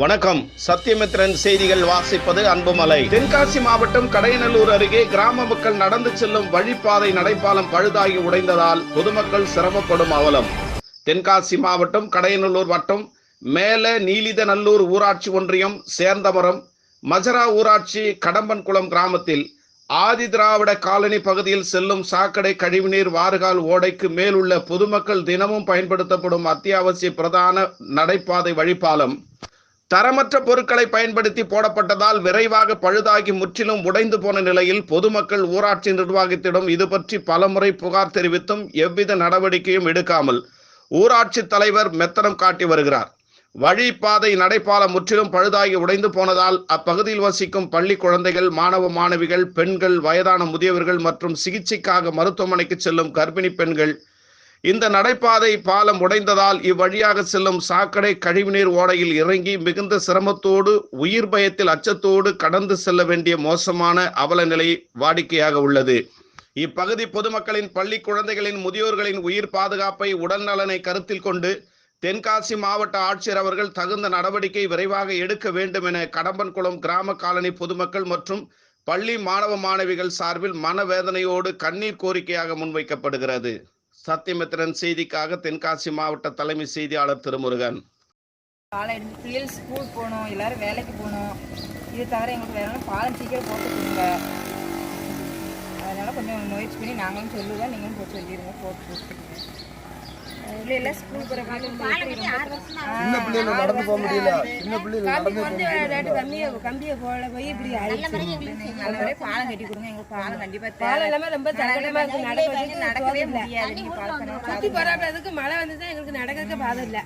வணக்கம். சத்தியமித்ரன் செய்திகள் வாசிப்பது அன்புமலை. தென்காசி மாவட்டம் கடையநல்லூர் அருகே கிராம மக்கள் நடந்து செல்லும் வழிப்பாதை நடைபாலம் பழுதாகி உடைந்ததால் பொதுமக்கள் சிரமப்படும் அவலம். தென்காசி மாவட்டம் கடையநல்லூர் வட்டம் மேல நீலிதநல்லூர் ஊராட்சி ஒன்றியம் சேர்ந்தமரம் மஜரா ஊராட்சி கடம்பன்குளம் கிராமத்தில் ஆதி திராவிட காலனி பகுதியில் செல்லும் சாக்கடை கழிவுநீர் வாறுகால் ஓடைக்கு மேலுள்ள பொதுமக்கள் தினமும் பயன்படுத்தப்படும் அத்தியாவசிய பிரதான நடைபாதை வழிப்பாலம். தரமற்ற பொருட்களை பயன்படுத்தி போடப்பட்டதால் விரைவாக பழுதாகி முற்றிலும் உடைந்து போன நிலையில் பொதுமக்கள் ஊராட்சி நிர்வாகத்திடம் இது பற்றி பலமுறை புகார் தெரிவித்தும் எவ்வித நடவடிக்கையும் எடுக்காமல் ஊராட்சி தலைவர் மெத்தனம் காட்டி வருகிறார். வழிப்பாதை நடைபாலம் முற்றிலும் பழுதாகி உடைந்து போனதால் அப்பகுதியில் வசிக்கும் பள்ளி குழந்தைகள் மாணவ மாணவிகள் பெண்கள் வயதான முதியவர்கள் மற்றும் சிகிச்சைக்காக மருத்துவமனைக்கு செல்லும் கர்ப்பிணி பெண்கள் இந்த நடைபாதை பாலம் உடைந்ததால் இவ்வழியாக செல்லும் சாக்கடை கழிவுநீர் ஓடையில் இறங்கி மிகுந்த சிரமத்தோடு உயிர் பயத்தில் அச்சத்தோடு கடந்து செல்ல வேண்டிய மோசமான அவல நிலை வாடிக்கையாக உள்ளது. இப்பகுதி பொதுமக்களின் பள்ளி குழந்தைகளின் முதியோர்களின் உயிர் பாதுகாப்பை உடல் நலனை கருத்தில் கொண்டு தென்காசி மாவட்ட ஆட்சியர் அவர்கள் தகுந்த நடவடிக்கை விரைவாக எடுக்க வேண்டும் என கடம்பன்குளம் கிராம காலனி பொதுமக்கள் மற்றும் பள்ளி மாணவ மாணவிகள் சார்பில் மனவேதனையோடு கண்ணீர் கோரிக்கையாக முன்வைக்கப்படுகிறது. சத்தியமித்திரன் செய்திக்காக தென்காசி மாவட்ட தலைமை செய்தியாளர் திருமுருகன். காலை எடுத்து பிள்ளைகள் ஸ்கூல் போகணும் எல்லாரும் வேலைக்கு போகணும். இது தவிர எங்களுக்கு வேற பாலம் சீக்கிரம் போட்டு கொடுங்க. அதனால கொஞ்சம் முயற்சி பண்ணி நாங்களும் சொல்லுவோம் நீங்களும் போட்டு சொல்லிடுங்க போட்டு கொடுத்துருங்க இல்லை இல்லை ஸ்கூல் போகிற சின்ன பிள்ளைங்க நடந்து போக முடியல. சின்ன பிள்ளைங்க நடந்து போக முடியல. கம்பியை கம்பியை போல போய் இப்படி நல்லபடியாக பாலம் கட்டி கொடுங்க. எங்களுக்கு பாலம் கண்டிப்பாக பாலம் எல்லாமே ரொம்ப சங்கடமா இருக்கு. நடக்கவே முடியாது சுத்தி போராடுறதுக்கு மழை வந்து எங்களுக்கு நடக்கிறதுக்கு பாதம் இல்லை.